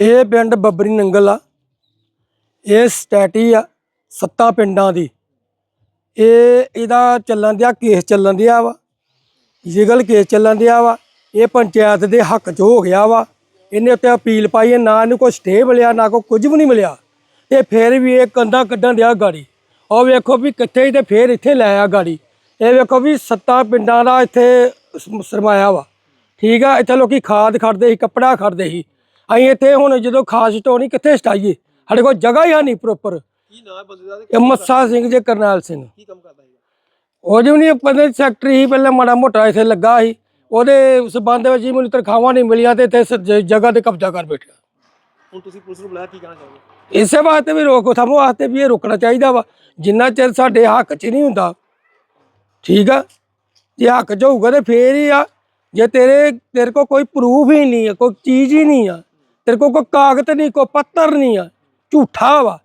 ਇਹ ਪਿੰਡ ਬੱਬਰੀ ਨੰਗਲ ਆ। ਇਹ ਸਟੈਟੀ ਆ ਸੱਤਾ ਪਿੰਡਾਂ ਦੀ। ਇਹ ਇਹਦਾ ਚੱਲਣ ਦਿਆ, ਕੇਸ ਚੱਲਣ ਦਿਆ ਵਾ। ਲੀਗਲ ਕੇਸ ਚੱਲਣ ਦਿਆ ਵਾ। ਇਹ ਪੰਚਾਇਤ ਦੇ ਹੱਕ 'ਚ ਹੋ ਗਿਆ ਵਾ। ਇਹਨੇ ਉੱਤੇ ਅਪੀਲ ਪਾਈ ਹੈ ਨਾ ਇਹਨੂੰ ਕੋਈ ਸਟੇ ਮਿਲਿਆ, ਨਾ ਕੋਈ ਕੁਝ ਵੀ ਨਹੀਂ ਮਿਲਿਆ। ਤੇ ਫਿਰ ਵੀ ਇਹ ਕੰਦਾ ਕੱਢਣ ਦਿਆ ਗਾੜੀ। ਉਹ ਵੇਖੋ ਵੀ ਕਿੱਥੇ ਹੀ ਤੇ ਫਿਰ ਇੱਥੇ ਲੈ ਆ ਗਾੜੀ। ਇਹ ਵੇਖੋ ਵੀ ਸੱਤਾ ਪਿੰਡਾਂ ਦਾ ਇੱਥੇ ਸਰਮਾਇਆ ਵਾ। ਠੀਕ ਆ, ਇੱਥੇ ਲੋਕੀ ਖਾਦ ਖੜਦੇ ਸੀ, ਕੱਪੜਾ ਖੜਦੇ ਸੀ। ਅਸੀਂ ਇੱਥੇ ਹੁਣ ਜਦੋਂ ਖਾਦ ਸਟੋਣੀ ਕਿੱਥੇ ਸਟਾਈਏ ਸਾਡੇ ਕੋਲ ਜਗ੍ਹਾ ਹੀ ਹੈ ਨਹੀਂ ਪ੍ਰੋਪਰ ਕੀ ਨਾਮ ਹੈ ਬੰਦੇ ਦਾ ਇਹ ਮੱਸਾ ਸਿੰਘ ਜੇ ਕਰਨੈਲ ਸਿੰਘ। ਕੀ ਕੰਮ ਕਰਦਾ ਸੀਗਾ? ਉਹ ਜਿਵੇਂ ਨਹੀਂ ਪੰਦੇ ਸੈਕਟਰੀ ਸੀ ਪਹਿਲਾਂ ਮਾੜਾ ਮੋਟਾ ਇੱਥੇ ਲੱਗਾ ਸੀ। ਉਹਦੇ ਸਬੰਧ ਵਿੱਚ ਹੀ ਮੈਨੂੰ ਤਨਖਾਹਾਂ ਨਹੀਂ ਮਿਲੀਆਂ ਤੇ ਇੱਥੇ ਸ- ਜਗ੍ਹਾ ਤੇ ਕਬਜ਼ਾ ਕਰ ਬੈਠਾ ਹੁਣ ਤੁਸੀਂ ਪੁਲਿਸ ਨੂੰ ਬੁਲਾਇਆ ਕੀ ਕਹਿਣਾ ਚਾਹੋਗੇ? ਇਸੇ ਵਾਸਤੇ ਵੀ ਰੋਕ ਥਮ ਵਾਸਤੇ ਵੀ ਇਹ ਰੁਕਣਾ ਚਾਹੀਦਾ ਵਾ। ਜਿੰਨਾ ਚਿਰ ਸਾਡੇ ਹੱਕ 'ਚ ਨਹੀਂ ਹੁੰਦਾ ਠੀਕ ਆ? ਜੇ ਹੱਕ 'ਚ ਹੋਊਗਾ ਤੇ ਫੇਰ ਹੀ ਆ। ਜੇ ਤੇਰੇ ਤੇਰੇ ਕੋ ਕੋਈ ਪ੍ਰੂਫ ਹੀ ਨਹੀਂ ਹੈ ਕੋਈ ਚੀਜ਼ ਹੀ ਨਹੀਂ ਆ। ਤੇਰੇ ਕੋ ਕੋਈ ਕਾਗਜ਼ ਨਹੀਂ ਕੋਈ ਪੱਤਰ ਨਹੀਂ ਆ। ਝੂਠਾ ਵਾ।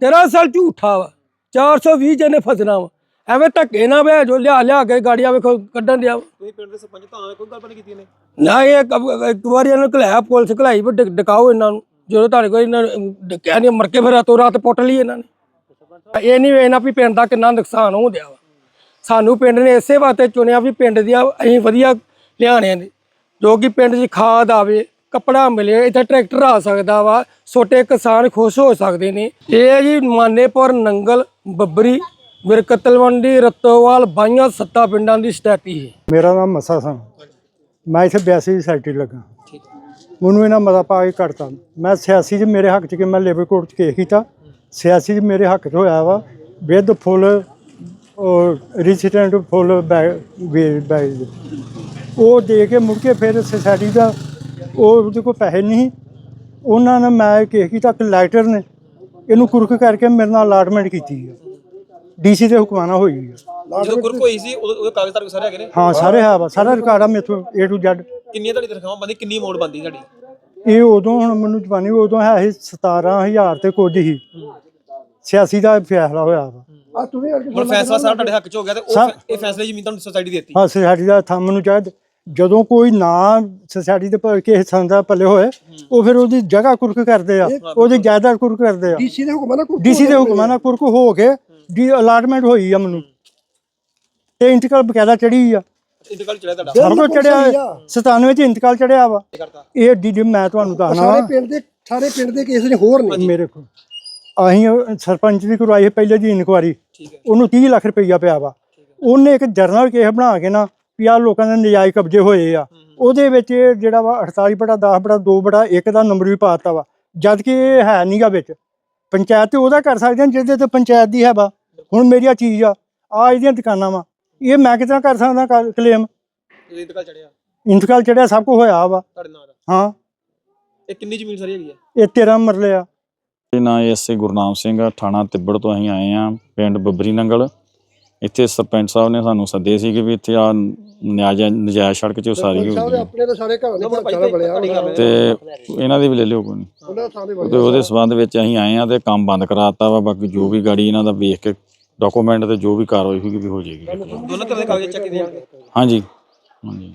ਤੇਰਾ ਅਸਲ ਝੂਠਾ ਵਾ। 420 ਜਣੇ ਫਸਣਾ ਵਾ। ਐਵੇਂ ਧੱਕੇ ਨਾ ਵੇ ਜੋ ਲਿਆ ਲਿਆ ਕੇ ਗਾੜੀਆਂ ਵੇਖੋ ਕੱਢਣ ਦਿਆ। ਤੁਸੀਂ ਪਿੰਡ ਦੇ ਸਰਪੰਚ ਤਾਂ ਕੋਈ ਗੱਲਬਾਤ ਕੀਤੀ ਇਹਨੇ? ਨਾ ਇਹ ਕ- ਇੱਕ ਵਾਰੀ ਇਹਨਾਂ ਨੂੰ ਘਲਾਇਆ ਪੁਲਿਸ ਘਲਾਈ ਵੀ ਡਕ- ਡਕਾਓ ਇਹਨਾਂ ਨੂੰ। ਜਦੋਂ ਤੁਹਾਡੇ ਕੋਲ ਇਹਨਾਂ ਨੂੰ ਡਕਿਆ ਨਹੀਂ ਮਰ ਕੇ ਫਿਰ ਰਾਤੋਂ ਰਾਤ ਪੁੱਟ ਲਈ ਇਹਨਾਂ ਨੇ। ਇਹ ਨਹੀਂ ਵੇਖਣਾ ਵੀ ਪਿੰਡ ਦਾ ਕਿੰਨਾ ਨੁਕਸਾਨ ਹੋ ਗਿਆ ਵਾ। ਸਾਨੂੰ ਪਿੰਡ ਨੇ ਇਸੇ ਵਾਸਤੇ ਚੁਣਿਆ ਵੀ ਪਿੰਡ ਦੀਆਂ ਅਸੀਂ ਵਧੀਆ ਲਿਆਣੇ ਨੇ। ਜੋ ਕਿ ਪਿੰਡ 'ਚ ਖਾਦ ਆਵੇ ਕੱਪੜਾ ਮਿਲੇ, ਇੱਥੇ ਟਰੈਕਟਰ ਆ ਸਕਦਾ ਵਾ, ਛੋਟੇ ਕਿਸਾਨ ਖੁਸ਼ ਹੋ ਸਕਦੇ ਨੇ। ਇਹ ਹੈ ਜੀ ਮਾਨੇਪੁਰ ਨੰਗਲ, ਬੱਬਰੀ, ਵਿਰਕਤਲਵੰਡੀ, ਰਤੋਵਾਲ, ਬਾਈਆਂ ਸੱਤਾ ਪਿੰਡਾਂ ਦੀ ਸਟੈਟੀ ਹੈ। ਮੇਰਾ ਨਾਮ ਮਸਾ ਸਿੰਘ। ਮੈਂ ਇੱਥੇ 82 ਦੀ ਸੈਕਟਰੀ ਲੱਗਾ। ਠੀਕ ਮੈਨੂੰ ਇਹਨਾਂ ਮਤਾ ਪਾ ਕੇ ਕੱਢਤਾ ਮੈਂ ਸਿਆਸੀ 'ਚ ਮੇਰੇ ਹੱਕ 'ਚ ਕਿ ਮੈਂ ਲੇਬਰ ਕੋਰਟ 'ਚ ਕੇਸ ਕੀਤਾ। ਸਿਆਸੀ 'ਚ ਮੇਰੇ ਹੱਕ 'ਚ ਹੋਇਆ ਵਾ। With full resident full bag ਉਹ ਦੇ ਕੇ ਮੁੜ ਕੇ ਫਿਰ ਸੋਸਾਇਟੀ ਦਾ ਉਹ ਉਹਦੇ ਕੋਲ ਪੈਸੇ ਨਹੀਂ ਉਹਨਾਂ ਨੇ ਮੈਂ ਕੇਸ ਕੀਤਾ ਕਲੈਕਟਰ ਨੇ। ਇਹਨੂੰ ਕੁਰਕ ਕਰਕੇ ਮੇਰੇ ਨਾਲ ਅਲਾਟਮੈਂਟ ਕੀਤੀ ਹੈ ਡੀਸੀ ਦੇ ਹੁਕਮਾਨਾ ਹੋਈ ਹੈ ਜਦੋਂ ਗੁਰਕ ਹੋਈ ਸੀ ਉਦੋਂ ਉਹਦੇ ਕਾਗਜ਼ ਕੋਲ ਸਾਰੇ ਹੈਗੇ ਨੇ? ਹਾਂ ਸਾਰੇ ਹੈ ਵਾ ਸਾਰਾ ਰਿਕਾਰਡ ਆ ਮੇਥੋਂ A to Z ਕਿੰਨੀਆਂ ਤੁਹਾਡੀ ਤਨਖਾਹਾਂ ਬੰਦੀ ਕਿੰਨੀ ਅਮਾਉਂਟ ਬੰਦੀ ਤੁਹਾਡੀ? ਇਹ ਉਦੋਂ ਹੁਣ ਮੈਨੂੰ ਜਵਾਨੀ ਉਦੋਂ ਹੈ ਸੀ 17000 ਤੇ ਕੁਝ ਹੀ ਸਿਆਸੀ ਦਾ ਫੈਸਲਾ ਹੋਇਆ ਵਾ। ਹੁਣ ਫੈਸਲਾ ਸਾਰਾ ਤੁਹਾਡੇ ਹੱਕ 'ਚ ਹੋ ਗਿਆ ਤੇ ਉਹ ਸਾ- ਫੈ- ਇਹ ਫੈਸਲੇ ਜ਼ਮੀਨ ਤੁਹਾਨੂੰ ਸੋਸਾਇਟੀ ਦਿੱਤੀ। ਹਾਂ ਸੋਸਾਇਟੀ ਦਾ ਥੰਮ ਨੂੰ ਚਾਹੀਦਾ ਜਦੋਂ ਕੋਈ ਨਾ ਸੋਸਾਇਟੀ ਦੇ ਪਰ ਕਿਸੇ ਸੰਦ ਦਾ ਪੱਲੇ ਹੋਏ ਉਹ ਫਿਰ ਉਹਦੀ ਜਗ੍ਹਾ ਕੁਰਕ ਕਰਦੇ ਆ। ਉਹਦੀ ਜਾਇਦਾਦ ਕੁਰਕ ਕਰਦੇ ਆ। ਡੀਸੀ ਦੇ ਹੁਕਮਾਂ ਨਾਲ ਡੀਸੀ ਦੇ ਹੁਕਮਾਂ ਨਾਲ ਕੁਰਕ ਹੋ ਕੇ ਦੀ ਅਲਾਟਮੈਂਟ ਹੋਈ ਆ ਮੈਨੂੰ। ਤੇ ਇੰਤਕਾਲ ਬਕਾਇਦਾ ਚੜੀ ਆ। ਇੰਤਕਾਲ ਚੜਿਆ ਤੁਹਾਡਾ? ਸਭ ਕੁਝ ਚੜਿਆ 97 ਚ ਇੰਤਕਾਲ ਚੜਿਆ ਵਾ। ਇਹ ਡੀ ਡੀ ਮੈਂ ਤੁਹਾਨੂੰ ਦੱਸਣਾ ਸਾਰੇ ਪਿੰਡ ਦੇ ਸਾਰੇ ਪਿੰਡ ਦੇ ਕੇਸ ਨੇ ਹੋਰ ਨੇ। ਮੇਰੇ ਕੋਲ। ਅਸੀਂ ਸਰਪੰਚ ਦੀ ਕਰਵਾਈ ਸੀ ਪਹਿਲੇ ਦੀ ਇਨਕੁਆਰੀ। ਉਹਨੂੰ 30 ਲੱਖ ਰੁਪਈਆ ਪਿਆ ਵਾ। ਉਹਨੇ ਇੱਕ ਜਰਨਲ ਕੇਸ ਬਣਾ ਕੇ ਨਾ ਵੀ ਲੋਕਾਂ ਦੇ ਨਜਾਇਜ਼ ਕਬਜ਼ੇ ਹੋਏ ਆ। ਉਹਦੇ ਵਿੱਚ ਜਿਹੜਾ ਵਾ 48 ਬਟਾ 10 ਬਟਾ 2 ਬਟਾ 1 ਦਾ ਨੰਬਰ ਵੀ ਪਾਤਾ ਵਾ। ਜਦ ਕਿ ਇਹ ਹੈ ਨਹੀਂਗਾ ਵਿੱਚ। ਪੰਚਾਇਤ ਤੇ ਉਹਦਾ ਕਰ ਸਕਦੇ ਆ ਜਿਹਦੇ ਤੇ ਪੰਚਾਇਤ ਦੀ ਹੈ ਵਾ ਹੁਣ ਮੇਰੀ ਆ ਚੀਜ਼ ਆ ਆ ਇਹਦੀਆਂ ਦੁਕਾਨਾਂ ਵਾ। ਇਹ ਮੈਂ ਕਿਦਾਂ ਕਰ ਸਕਦਾ ਕਲੇਮ ਇੰਤਕਾਲ ਚੜਿਆ ਇੰਤਕਾਲ ਚੜਿਆ ਸਭ ਕੁਝ ਹੋਇਆ ਵਾ। ਤੁਹਾਡੇ ਹਾਂ। ਇਹ ਕਿੰਨੀ ਜ਼ਮੀਨ ਸਾਰੀ ਹੈਗੀ ਹੈ ਇਹ 13 ਮਰਲੇ ਆ। ਇਹ ਨਾਂ ਐਸਏ ਗੁਰਨਾਮ ਸਿੰਘ ਆ। ਥਾਣਾ ਤਿੱਬੜ ਤੋਂ ਅਸੀਂ ਆਏ ਆ ਪਿੰਡ ਬੱਬਰੀ ਨੰਗਲ। ਇੱਥੇ ਸਰਪੰਚ ਸਾਹਿਬ ਨੇ ਸਾਨੂੰ ਸੱਦੇ ਸੀ ਕਿ ਵੀ ਇੱਥੇ ਆ ਨਿਆਜਾ ਨਜਾਇਜ਼ ਸੜਕ 'ਚ ਉਸਾਰੀ ਹੋ ਗਈ ਦੇ ਆਪਣੇ ਤਾਂ ਸਾਰੇ ਘਰਾਂ ਦੇ ਹੈ। ਤੇ ਇਹਨਾਂ ਦੀ ਵੀ ਲੈ ਲਿਓ ਕੋਈ ਨਹੀਂ। ਉਹਨਾਂ ਤੇ ਉਹਦੇ ਸਬੰਧ ਵਿੱਚ ਅਸੀਂ ਆਏ ਆ ਤੇ ਕੰਮ ਬੰਦ ਕਰਾਤਾ ਵਾ ਬਾਕੀ ਜੋ ਵੀ ਗਾੜੀ ਇਹਨਾਂ ਦਾ ਵੇਖ ਕੇ ਡਾਕੂਮੈਂਟ ਤੇ ਜੋ ਵੀ ਕਾਰਵਾਈ ਹੋਈ ਵੀ ਹੋ ਜਾਏਗੀ। ਦੋਨਾਂ ਤਰ੍ਹਾਂ ਦੇ ਕਾਗਜ਼ ਚੈੱਕ ਜਾਣਗੇ ਹਾਂਜੀ। ਹਾਂਜੀ।